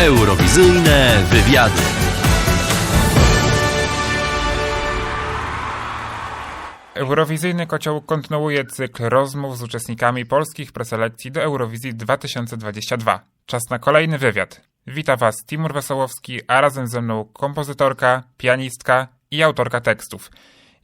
Eurowizyjne wywiady. Eurowizyjny Kocioł kontynuuje cykl rozmów z uczestnikami polskich preselekcji do Eurowizji 2022. Czas na kolejny wywiad. Wita Was Timur Wesołowski, a razem ze mną kompozytorka, pianistka i autorka tekstów.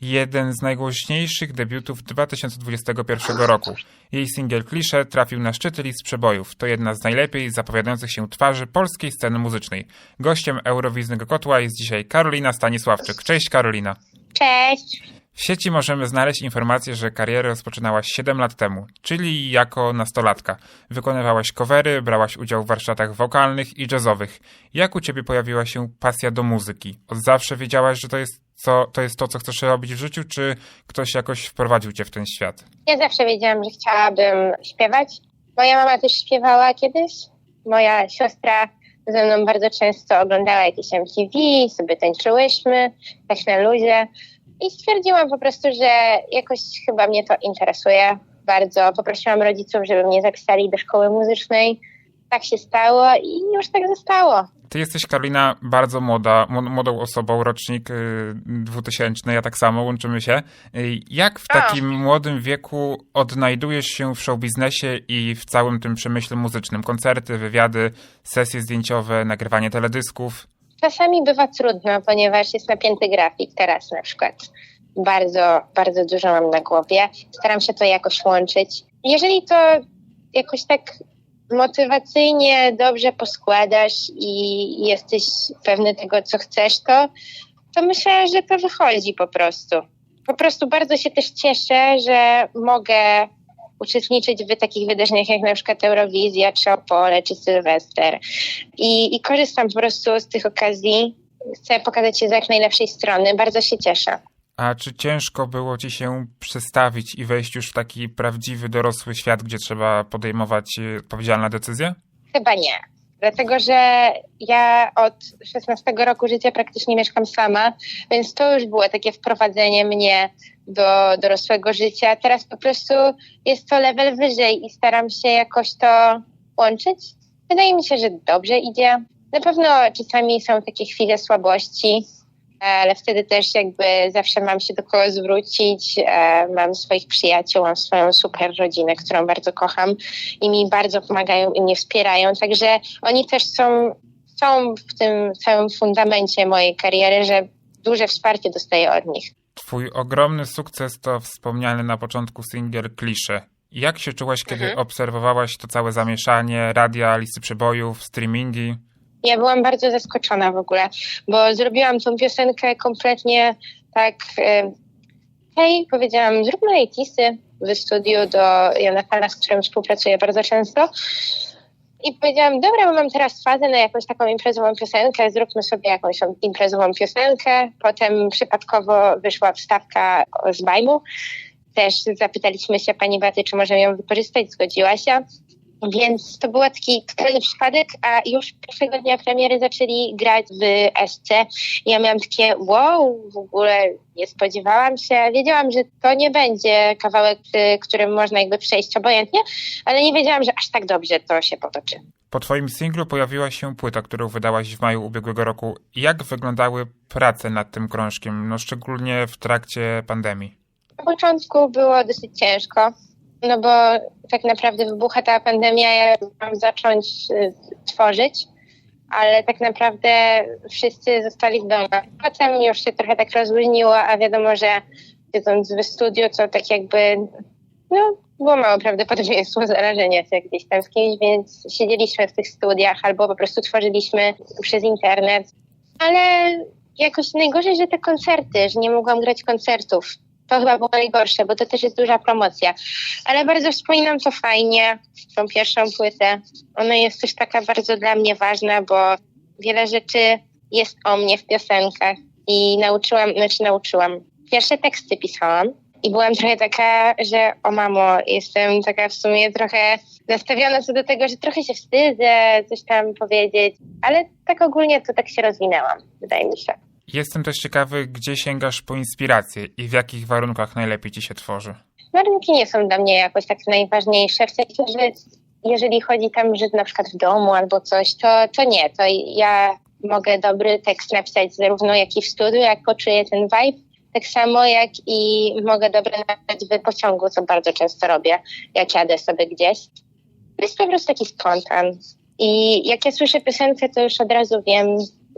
Jeden z najgłośniejszych debiutów 2021 roku. Jej singiel Klisze trafił na szczyty list przebojów. To jedna z najlepiej zapowiadających się twarzy polskiej sceny muzycznej. Gościem Eurowiznego Kotła jest dzisiaj Karolina Stanisławczyk. Cześć Karolina. Cześć. W sieci możemy znaleźć informację, że karierę rozpoczynałaś 7 lat temu, czyli jako nastolatka. Wykonywałaś covery, brałaś udział w warsztatach wokalnych i jazzowych. Jak u ciebie pojawiła się pasja do muzyki? Od zawsze wiedziałaś, że to jest, co, to jest to, co chcesz robić w życiu, czy ktoś jakoś wprowadził cię w ten świat? Ja zawsze wiedziałam, że chciałabym śpiewać. Moja mama też śpiewała kiedyś. Moja siostra ze mną bardzo często oglądała jakieś MTV, sobie tańczyłyśmy, na luzie. I stwierdziłam po prostu, że jakoś chyba mnie to interesuje bardzo. Poprosiłam rodziców, żeby mnie zapisali do szkoły muzycznej. Tak się stało i już tak zostało. Ty jesteś, Karolina, bardzo młoda, młodą osobą, rocznik 2000, ja tak samo, łączymy się. Jak w takim młodym wieku odnajdujesz się w showbiznesie i w całym tym przemyśle muzycznym? Koncerty, wywiady, sesje zdjęciowe, nagrywanie teledysków? Czasami bywa trudno, ponieważ jest napięty grafik teraz na przykład. Bardzo, bardzo dużo mam na głowie. Staram się to jakoś łączyć. Jeżeli to jakoś tak motywacyjnie dobrze poskładasz i jesteś pewny tego, co chcesz, to, to myślę, że to wychodzi po prostu. Po prostu bardzo się też cieszę, że mogę uczestniczyć w takich wydarzeniach jak na przykład Eurowizja, czy Opole, czy Sylwester. I, I korzystam po prostu z tych okazji. Chcę pokazać się z jak najlepszej strony. Bardzo się cieszę. A czy ciężko było ci się przestawić i wejść już w taki prawdziwy, dorosły świat, gdzie trzeba podejmować e, odpowiedzialne decyzje? Chyba nie. Dlatego, że ja od 16 roku życia praktycznie mieszkam sama, więc to już było takie wprowadzenie mnie do dorosłego życia. Teraz po prostu jest to level wyżej i staram się jakoś to łączyć. Wydaje mi się, że dobrze idzie. Na pewno czasami są takie chwile słabości, ale wtedy też jakby zawsze mam się do kogo zwrócić. E, mam swoich przyjaciół, mam swoją super rodzinę, którą bardzo kocham i mi bardzo pomagają i mnie wspierają. Także oni też są, są w tym całym fundamencie mojej kariery, że duże wsparcie dostaję od nich. Twój ogromny sukces to wspomniany na początku singiel Klisze. Jak się czułaś, kiedy mhm. obserwowałaś to całe zamieszanie, radia, listy przebojów, streamingi? Ja byłam bardzo zaskoczona w ogóle, bo zrobiłam tą piosenkę kompletnie tak. E, hej, powiedziałam, zróbmy lejtisy w studiu do Jonathana, z którym współpracuję bardzo często. I powiedziałam, dobra, bo mam teraz fazę na jakąś taką imprezową piosenkę, zróbmy sobie jakąś imprezową piosenkę. Potem przypadkowo wyszła wstawka z Bajmu. Też zapytaliśmy się pani Baty, czy możemy ją wykorzystać, zgodziła się. Więc to był taki totalny przypadek, a już pierwszego dnia premiery zaczęli grać w SC. Ja miałam takie wow, w ogóle nie spodziewałam się. Wiedziałam, że to nie będzie kawałek, którym można jakby przejść obojętnie, ale nie wiedziałam, że aż tak dobrze to się potoczy. Po twoim singlu pojawiła się płyta, którą wydałaś w maju ubiegłego roku. Jak wyglądały prace nad tym krążkiem, no szczególnie w trakcie pandemii? Na początku było dosyć ciężko no bo tak naprawdę wybucha ta pandemia, ja mam zacząć y, tworzyć, ale tak naprawdę wszyscy zostali w domach. Potem już się trochę tak rozluźniło, a wiadomo, że siedząc w studiu, to tak jakby, no, było mało prawdopodobieństwo zarażenia się gdzieś tam z kimś, więc siedzieliśmy w tych studiach albo po prostu tworzyliśmy przez internet. Ale jakoś najgorzej, że te koncerty, że nie mogłam grać koncertów to chyba było najgorsze, bo to też jest duża promocja. Ale bardzo wspominam to fajnie, tą pierwszą płytę. Ona jest też taka bardzo dla mnie ważna, bo wiele rzeczy jest o mnie w piosenkach i nauczyłam, znaczy nauczyłam. Pierwsze teksty pisałam i byłam trochę taka, że o mamo, jestem taka w sumie trochę nastawiona co do tego, że trochę się wstydzę coś tam powiedzieć, ale tak ogólnie to tak się rozwinęłam, wydaje mi się. Jestem też ciekawy, gdzie sięgasz po inspirację i w jakich warunkach najlepiej ci się tworzy. Warunki nie są dla mnie jakoś tak najważniejsze. W sensie, że jeżeli chodzi tam, że na przykład w domu albo coś, to, to nie, to ja mogę dobry tekst napisać zarówno jak i w studiu, jak poczuję ten vibe, tak samo jak i mogę dobry napisać w pociągu, co bardzo często robię, jak jadę sobie gdzieś. To jest po prostu taki spontan. I jak ja słyszę piosenkę, to już od razu wiem,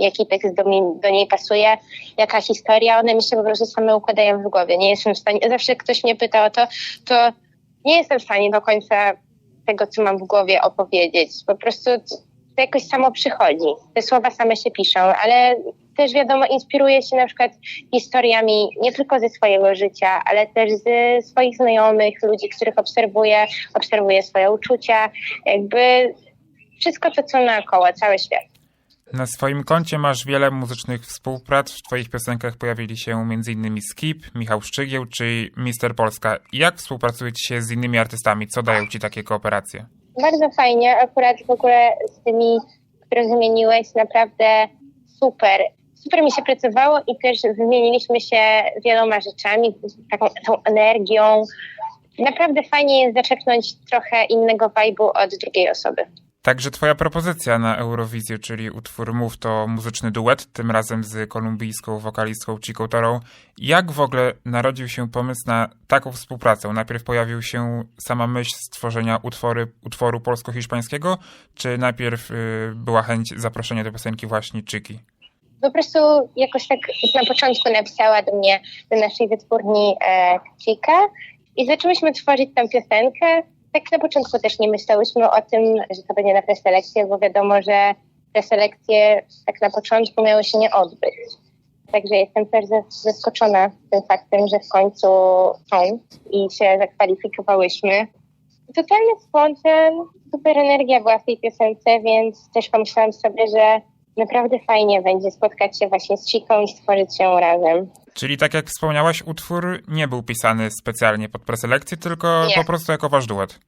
jaki tekst do, mi, do niej pasuje, jaka historia, one mi się po prostu same układają w głowie. Nie jestem w stanie, zawsze ktoś mnie pyta o to, to nie jestem w stanie do końca tego, co mam w głowie opowiedzieć. Po prostu to jakoś samo przychodzi. Te słowa same się piszą, ale też wiadomo, inspiruję się na przykład historiami nie tylko ze swojego życia, ale też ze swoich znajomych, ludzi, których obserwuję, obserwuję swoje uczucia, jakby wszystko to, co naokoło, cały świat. Na swoim koncie masz wiele muzycznych współprac. W twoich piosenkach pojawili się m.in. Skip, Michał Szczygieł czy Mister Polska. Jak współpracujecie się z innymi artystami? Co dają ci takie kooperacje? Bardzo fajnie, akurat w ogóle z tymi, które wymieniłeś, naprawdę super. Super mi się pracowało i też wymieniliśmy się wieloma rzeczami, taką tą energią. Naprawdę fajnie jest zaczerpnąć trochę innego vibe'u od drugiej osoby. Także twoja propozycja na Eurowizję, czyli utwór Mów to muzyczny duet, tym razem z kolumbijską wokalistką Chico Torą. Jak w ogóle narodził się pomysł na taką współpracę? Najpierw pojawił się sama myśl stworzenia utwory, utworu polsko-hiszpańskiego, czy najpierw y, była chęć zaproszenia do piosenki właśnie Chiki? po prostu jakoś tak na początku napisała do mnie, do naszej wytwórni e, Cika i zaczęłyśmy tworzyć tam piosenkę. Tak na początku też nie myślałyśmy o tym, że to będzie na preselekcję, bo wiadomo, że preselekcje tak na początku miały się nie odbyć. Także jestem też zaskoczona tym faktem, że w końcu są i się zakwalifikowałyśmy. Totalny spontan, super energia była w tej piosence, więc też pomyślałam sobie, że naprawdę fajnie będzie spotkać się właśnie z Chiką i stworzyć ją razem. Czyli tak jak wspomniałaś, utwór nie był pisany specjalnie pod preselekcję, tylko Nie. po prostu jako wasz duet.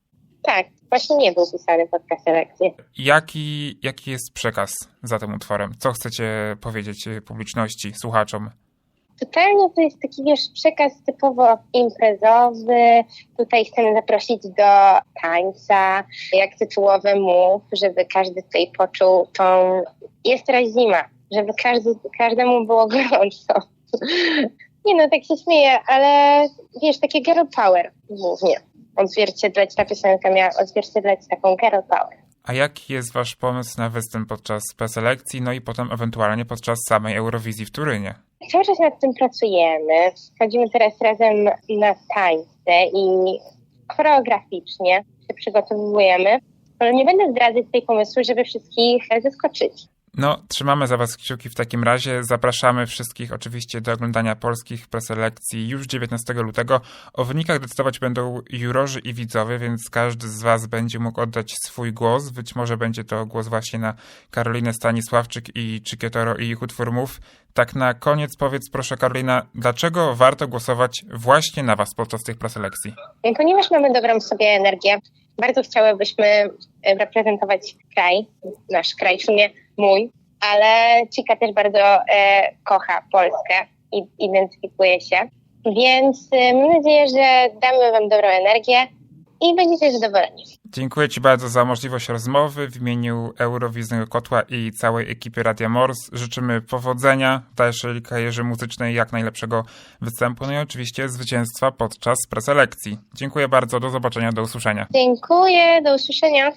Tak, właśnie nie był pisany pod preselekcję. Jaki, jaki jest przekaz za tym utworem? Co chcecie powiedzieć y, publiczności, słuchaczom? Totalnie to jest taki, wiesz, przekaz typowo imprezowy. Tutaj chcemy zaprosić do tańca, jak tytułowy mów, żeby każdy tutaj poczuł tą... Jest teraz zima, żeby każdy, każdemu było gorąco. Nie no, tak się śmieję, ale wiesz, takie girl power głównie. Odzwierciedlać, ta piosenka miała odzwierciedlać taką girl power. A jaki jest wasz pomysł na występ podczas preselekcji, no i potem ewentualnie podczas samej Eurowizji w Turynie? Cały czas nad tym pracujemy. Chodzimy teraz razem na tańce i choreograficznie się przygotowujemy. Ale nie będę zdradzać tej pomysłu, żeby wszystkich zaskoczyć. No, trzymamy za was kciuki w takim razie. Zapraszamy wszystkich oczywiście do oglądania polskich preselekcji już 19 lutego. O wynikach decydować będą jurorzy i widzowie, więc każdy z was będzie mógł oddać swój głos. Być może będzie to głos właśnie na Karolinę Stanisławczyk i Czykietoro i ich utwór. Tak na koniec powiedz proszę Karolina, dlaczego warto głosować właśnie na was podczas tych preselekcji? Ponieważ mamy dobrą sobie energię, bardzo chciałybyśmy e, reprezentować kraj, nasz kraj, w sumie mój, ale Cika też bardzo e, kocha Polskę i identyfikuje się. Więc e, mam nadzieję, że damy Wam dobrą energię i będziecie zadowoleni. Dziękuję Ci bardzo za możliwość rozmowy. W imieniu Eurowizyjnego Kotła i całej ekipy Radia Mors życzymy powodzenia w dalszej karierze muzycznej, jak najlepszego występu, no i oczywiście zwycięstwa podczas preselekcji. Dziękuję bardzo, do zobaczenia, do usłyszenia. Dziękuję, do usłyszenia.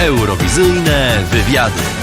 Eurowizyjne wywiady.